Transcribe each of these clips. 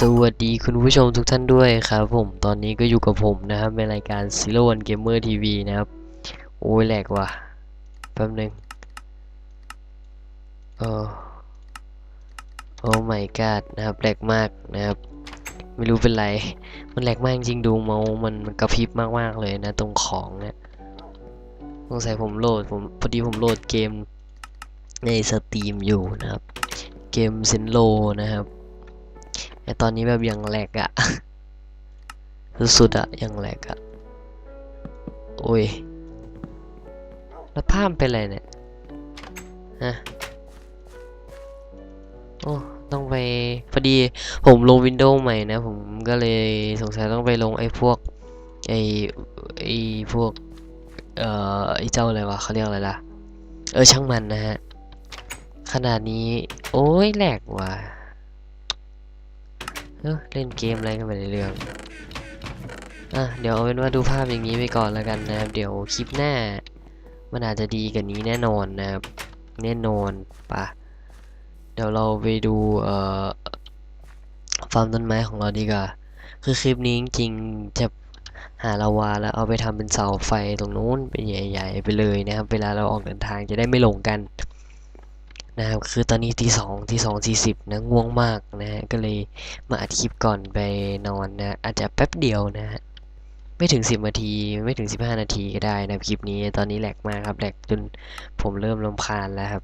สวัสดีคุณผู้ชมทุกท่านด้วยครับผมตอนนี้ก็อยู่กับผมนะครับในรายการ Zero One Gamer TV นะครับ โอ้ยแหลกว่ะแป๊บหนึงโอ้โอ้ my god นะครับแหลกมากนะครับ ไม่รู้เป็นไร มันแหลกมากจริงดูเมาส์มันกระพริบมากๆเลยนะ ตรงของเนี่ยสงสัยผมโหลดผมพอดีผมโหลดเกมในสตรีมอยู่นะครับ เกมเซนโลนะครับ แต่ตอนนี้แบบยังแหลกอะสุดๆอะยังแหลกอะโอ้ย แล้วภาพเป็นไรเนี่ยฮะโอ้ต้องไปพอดีผมลงวินโดว์ใหม่นะ ผมก็เลยสงสัยต้องไปลงไอ้พวกไอ้ไอ้พวกเอ่อไอ้เจ้าอะไรวะเขาเรียกอะไรล่ะ เออช่างมันนะฮะ ขนาดนี้ โอ้ยแหลกว่ะ เออเล่นเกมอะไรกันไปเรื่องอะเดี๋ยวเอาเป็นว่าดูภาพอย่างนี้ไปก่อนแล้วกันนะครับ เดี๋ยวคลิปหน้า มันอาจจะดีกว่านี้แน่นอนนะครับ แน่นอนปะเดี๋ยวเราไปดูเอ่อฟาร์มต้นไม้ของเราดีกว่า คือคลิปนี้จริงๆจะหาลาวาแล้วเอาไปทำเป็นเสาไฟตรงนู้นเป็นใหญ่ ๆ ไปเลยนะครับ เวลาเราออกเดินทางจะได้ไม่หลงกัน นะครับคือตอนนี้ตีสองตีสองสี่สิบนะง่วงมากนะฮะก็เลยมาอัดคลิปก่อนไปนอนนะอาจจะแป๊บเดียวนะฮะไม่ถึงสิบนาทีไม่ถึงสิบห้านาทีก็ได้นะคลิปนี้ตอนนี้แหลกมากครับแหลกจนผมเริ่มรำคาญแล้วครับ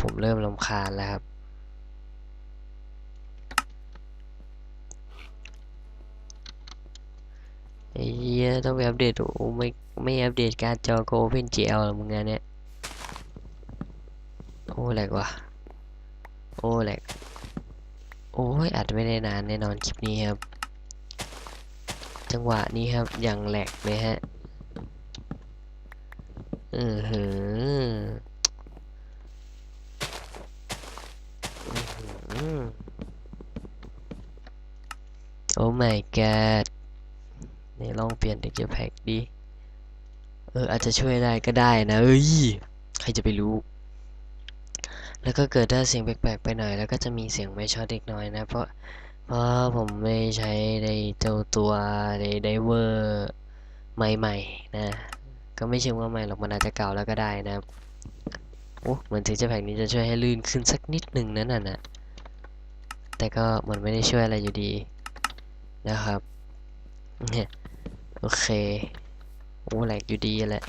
ผมเริ่มรำคาญแล้วครับไอ้เหี้ยต้องไปอัปเดตโอ้ไม่ไม่อัปเดตการจอโกเพน GL หรอมึงงานเนี้ย โอ้แหลกว่ะ โอ้แหลก โอ้ยอัดไม่ได้นานแน่นอนคลิปนี้ครับ จังหวะนี้ครับ อย่างแหลกเลยฮะเออหืออือหือโอ้ my god นี่ลองเปลี่ยน texture pack ดิเออ อาจจะช่วยได้ก็ได้นะ เอ้ย ใครจะไปรู้ แล้วก็เกิดถ้เสียงแปลกๆไปหน่อย แล้วก็จะมีเสียงไม่ชอตเล็กน้อยนะ เพราะเพราะผมไม่ใช้ในเจ้าตัวในไดเวอร์ใหม่ๆนะ ก็ไม่เชิงว่าใหม่หรอกมันอาจจะเก่าแล้วก็ได้นะครับโอ้เหมือนถึงจะแผงนี้จะช่วยให้ลื่นขึ้นสักนิดหนึ่งนั่นน่ะนะแต่ก็มันไม่ได้ช่วยอะไรอยู่ดีนะครับเนี่ยโอเคโอ้แหลกอยู่ดีแหละ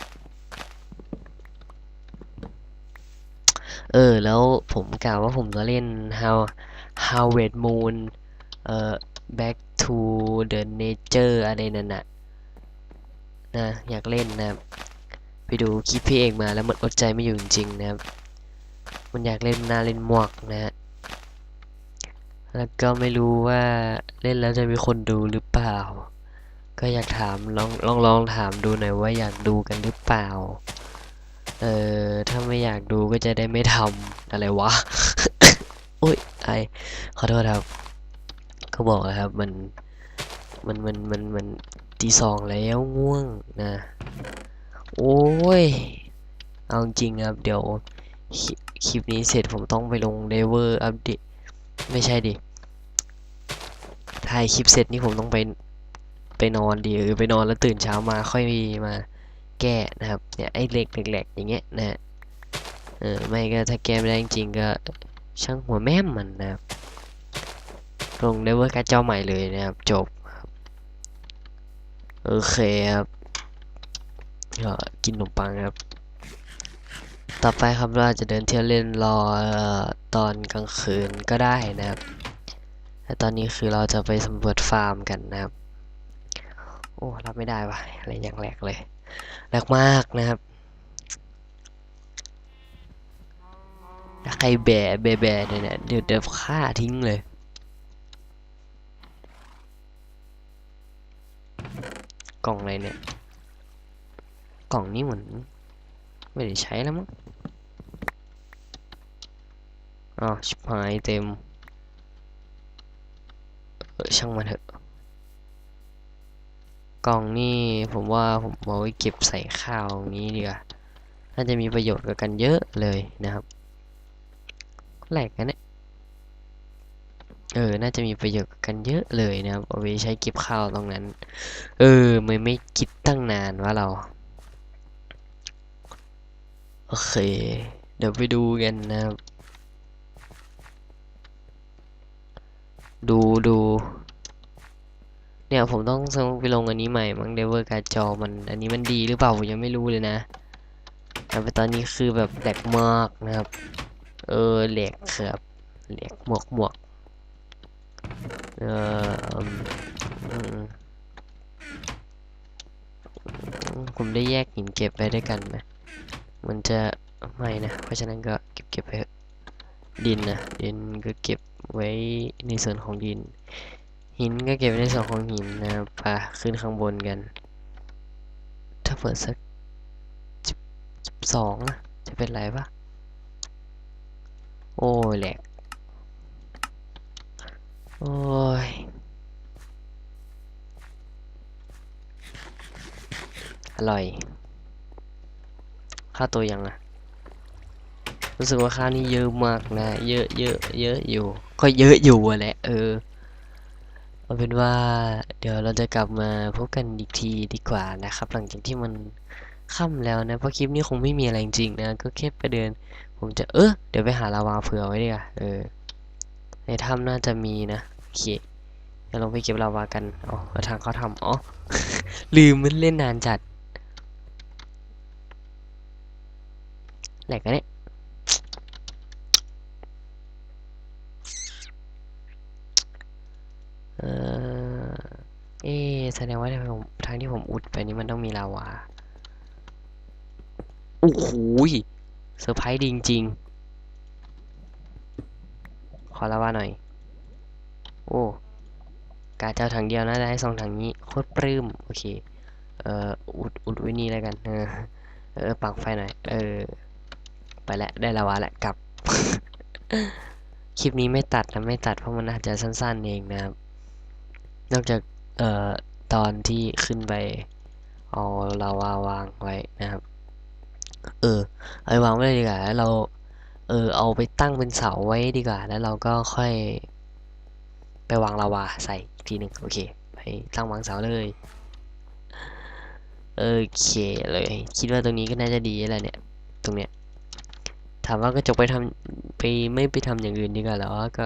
เออ แล้วผมกล่าวว่าผมจะเล่น How Harvest Moon เอ่อ Back to the Nature อะไรนั่นน่ะนะอยากเล่นนะครับไปดูคลิปพี่เอกมาแล้วมันอดใจไม่อยู่จริงๆนะครับ มันอยากเล่นน่าเล่นมวกนะฮะแล้วก็ไม่รู้ว่าเล่นแล้วจะมีคนดูหรือเปล่า ก็อยากถามลองลองลองถามดูหน่อยว่าอยากดูกันหรือเปล่า เออถ้าไม่อยากดูก็จะได้ไม่ทำอะไรวะ โอ้ยไอขอโทษครับ ก็บอกแล้วครับ มัน มันมันมันมันตีสองแล้วง่วงนะ โอ้ย เอาจริงครับ เดี๋ยวคลิปนี้เสร็จผมต้องไปลงเดเวอร์อัปเดต ไม่ใช่ดิ ถ่ายคลิปเสร็จนี่ผมต้องไป ไปนอนดีหรือไปนอนแล้วตื่นเช้ามาค่อยมา แก้นะครับเนี่ยไอ้เหล็กแหลกๆอย่างเงี้ยนะฮะเออไม่ก็ถ้าแก้ไม่ได้จริงก็ช่างหัวแม่มันนะครับลงเดเวอร์การ์ดจอใหม่เลยนะครับจบครับโอเคครับก็กินขนมปังครับ ต่อไปครับเราจะเดินเที่ยวเล่นรอเอ่อตอนกลางคืนก็ได้นะครับแต่ตอนนี้คือเราจะไปสำรวจฟาร์มกันนะครับ โอ้รับไม่ได้ว่ะอะไรอย่างแหลกเลย แหลกมากนะครับ ถ้าใครแบะแบะแบะเนี่ยเดี๋ยวเดี๋ยวฆ่าทิ้งเลย กล่องอะไรเนี่ย กล่องนี้เหมือน ไม่ได้ใช้แล้วมั้งอ๋อชิบหายเต็ม เออช่างมันเถอะ กล่องนี่ผมว่าผมเอาไว้เก็บใส่ข้าวนี้ดีกว่าน่าจะมีประโยชน์กับกันเยอะเลยนะครับแหลกกันเนี่ยเออ น่าจะมีประโยชน์กันเยอะเลยนะครับ เอาไปใช้เก็บข้าวตรงนั้น เออ ไม่ไม่คิดตั้งนานว่าเรา โอเค เดี๋ยวไปดูกันนะครับ ดูดู เนี่ยผมต้องไปลงอันนี้ใหม่มั้งเดเวอร์การ์ดจอมัน อันนี้มันดีหรือเปล่าผมยังไม่รู้เลยนะแต่ตอนนี้คือแบบแหลกมากนะครับ เออแหลกครับแหลกหมวกหมวกเออผมได้แยกหินเก็บไว้ด้วยกันไหมมันจะไม่นะ เพราะฉะนั้นก็เก็บเก็บไปดินนะดินก็เก็บไว้ในส่วนของดิน หินก็เก็บไว้ในส่วนของหินนะครับขึ้นข้างบนกัน ถ้าเปิดสักสิบสองจะเป็นไรปะโอ้ยแหลกโอ้ยอร่อย ค่าตัวยังอะรู้สึกว่าค่านี้เยอะมากนะ เยอะเยอะเยอะอยู่ ก็เยอะอยู่แหละ เออ เอาเป็นว่าเดี๋ยวเราจะกลับมาพบกันอีกทีดีกว่านะครับ หลังจากที่มันค่ำแล้วนะเพราะคลิปนี้คงไม่มีอะไรจริงๆนะ ก็แค่ไปเดิน ผมจะเออเดี๋ยวไปหาลาวาเผื่อไว้ดีกว่าเออในถ้ำน่าจะมีนะโอเคเดี๋ยวลงไปเก็บลาวากันอ๋อทางเขาทำอ๋อลืมมันเล่นนานจัดแหลกกันเนี่ย เออเอ๊ะแสดงว่าทางผมทางที่ผมอุดไปนี่มันต้องมีลาวาโอ้โหยเซอร์ไพรส์ดีจริงๆ ขอลาวาหน่อย โอ้กาจะเอาถังเดียวนะได้สองถังนี้โคตรปลื้มโอเค เอ่ออุดอุดไว้นี่แล้วกัน เออเออปักไฟหน่อย เออ ไปแล้วได้ลาวาแล้วกลับ คลิปนี้ไม่ตัดนะไม่ตัดเพราะมันอาจจะสั้นๆเองนะครับ นอกจากเอ่อตอนที่ขึ้นไปเอาลาวาวางไว้นะครับ เออเอาวางไว้ดีกว่าแล้วเรา เออ เอาไปตั้งเป็นเสาไว้ดีกว่า แล้วเราก็ค่อย ไปวางลาวาใส่อีกทีหนึ่งโอเค ไปตั้งวางเสาเลยโอเคเลย คิดว่าตรงนี้ก็น่าจะดีแล้วเนี่ย ตรงเนี้ย ถามว่าก็จบไปทำไปไม่ไปทำอย่างอื่นดีกว่าแล้วก็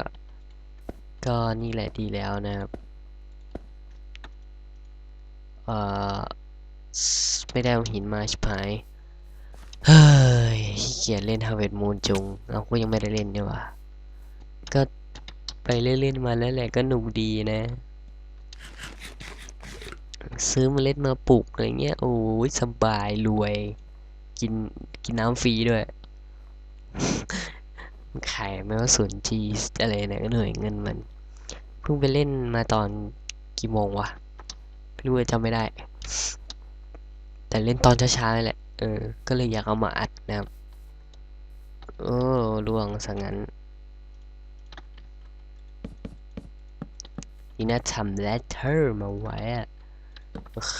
ก็นี่แหละดีแล้วนะครับ เอ่อไม่ได้เอาหินมาชิบหายเฮ้ยเกียจเล่น Harvest Moon จุงเราก็ยังไม่ได้เล่นนี่หว่าก็ไปเล่นๆมาแล้วแหละก็หนุกดีนะ ซื้อเมล็ดมาปลูกอะไรเงี้ยโอ้ยสบายรวย กินกินน้ำฟรีด้วยขายไม่ว่าสวนจีอะไรนะก็เหนื่อยเงินมัน เพิ่งไปเล่นมาตอนกี่โมงวะ ไม่รู้ว่จำไม่ได้ แต่เล่นตอนช้าๆนี่แหละ เออ ก็เลยอยากเอามาอัดนะครับโอ้ล่วงซะงั้นนี่นะทำ letter มาไว้อะโอเค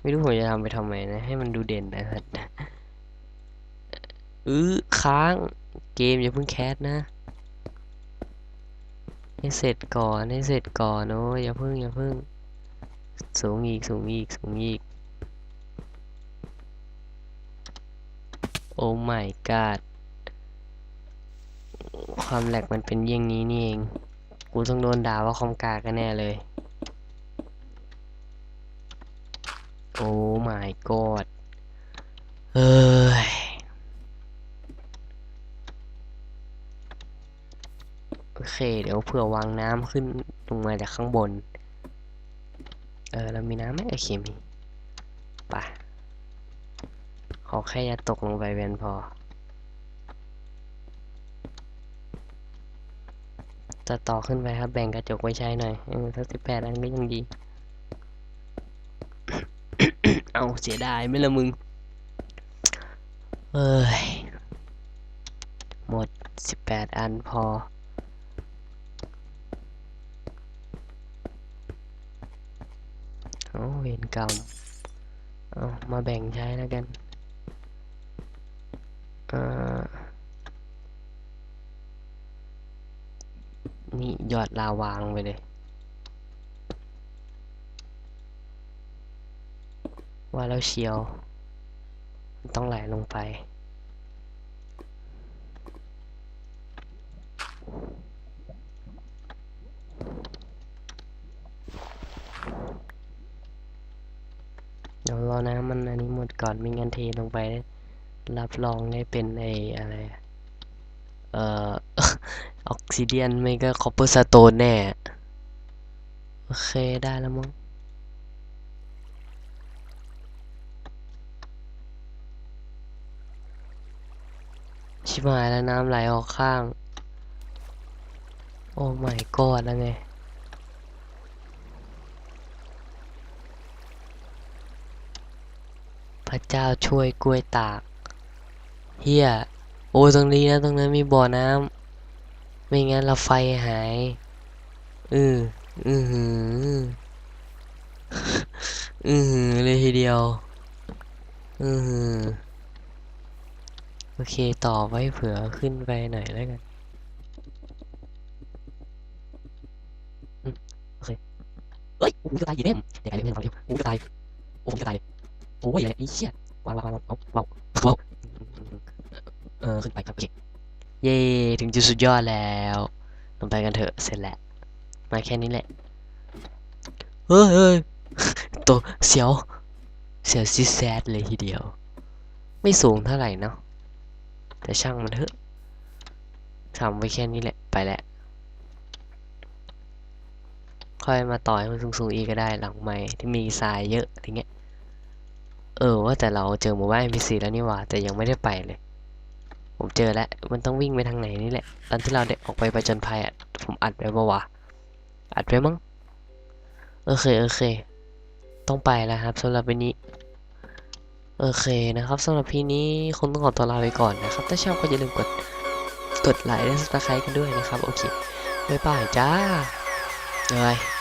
ไม่รู้ผมจะทำไปทำไมนะ ให้มันดูเด่นนะครับอื้อค้าง เกมอย่าเพิ่งแคสนะ ให้เสร็จก่อนให้เสร็จก่อนโอ้ยอย่าพิ่งอย่าพิ่ง สูงอีกสูงอีกสูงอีก โอ้ my god ความแหลกมันเป็นอย่างนี้นี่เอง กูต้องโดนด่าว่าคอมกากกันแน่เลย โอ้ my god เอ้ย โอเค เดี๋ยวเผื่อวางน้ำขึ้นลงมาจากข้างบน เออ เรามีน้ำไหมโอเคมีไปะขอแค่อย่าตกลงไปเวียนพอ จะต่อขึ้นไปครับ แบ่งกระจกไว้ใช้หน่อยเออถ้าสิบแปดอันก็ยังดี เอาเสียดายไหม่ละมึง เอ้ย หมดสิบแปดอันพอ โอ้เวรกรรมเอามาแบ่งใช้แล้วกันนี่ยอดลาวางไปเลย ว่าแล้วเชียว ต้องไหลลงไป ไม่งั้นเทลงไปรับรองได้เป็นไออะไร เอ่อออกซิเดียนไม่ก็คอปเปอร์สโตนแน่ โอเคได้แล้วมั้งชิบหายแล้วน้ำไหลออกข้าง โอ้ my god แล้วไง พระเจ้าช่วยกล้วยตากเฮียโอ้ตรงนี้นะตรงนั้นมีบ่อน้ำไม่งั้นเราไฟหายอืออือหืออือหือเลยทีเดียวอือหือโอเค ต่อไว้เผื่อขึ้นไปหน่อยแล้วกันโอเคเฮ้ยโอ้จะตายอีกเล่มเดี๋ยวไอ้เล่มฟังเดียวโอ้ยจะตายโอ้ยจะตาย โอ้ยไอ้เชี่ยวาวว้าวว้าวว้าวว้าวว้าเออขึ้นไปครับโอเคเย้ถึงจุดสุดยอดแล้วลงไปกันเถอะเสร็จแล้วมาแค่นี้แหละเฮ้ยเฮ้ยตัวเสียวเสียวซิดแซดเลยทีเดียว ไม่สูงเท่าไหร่เนาะแต่ช่างมันเถอะทำไว้แค่นี้แหละไปแล้วค่อยมาต่อให้มันสูงๆอีกก็ได้หลังใหม่ที่มีทรายเยอะอะไรเงี้ย เออว่าแต่เราเจอหมู่บ้าน NPC แล้วนี่หว่าแต่ยังไม่ได้ไปเลย ผมเจอแล้วมันต้องวิ่งไปทางไหนนี่แหละ ตอนที่เราได้ออกไปประจนภัยอะผมอัดไว้ปะวะอัดไว้มั้งโอเคโอเค ต้องไปแล้วครับสำหรับวันนี้โอเคนะครับสำหรับพี่นี้คงต้องขอตัวลาไปก่อนนะครับ ถ้าชอบก็อย่าลืมกดกดไลค์และ subscribe กันด้วยนะครับ โอเคบ๊ายบายจ้าบ๊ายบาย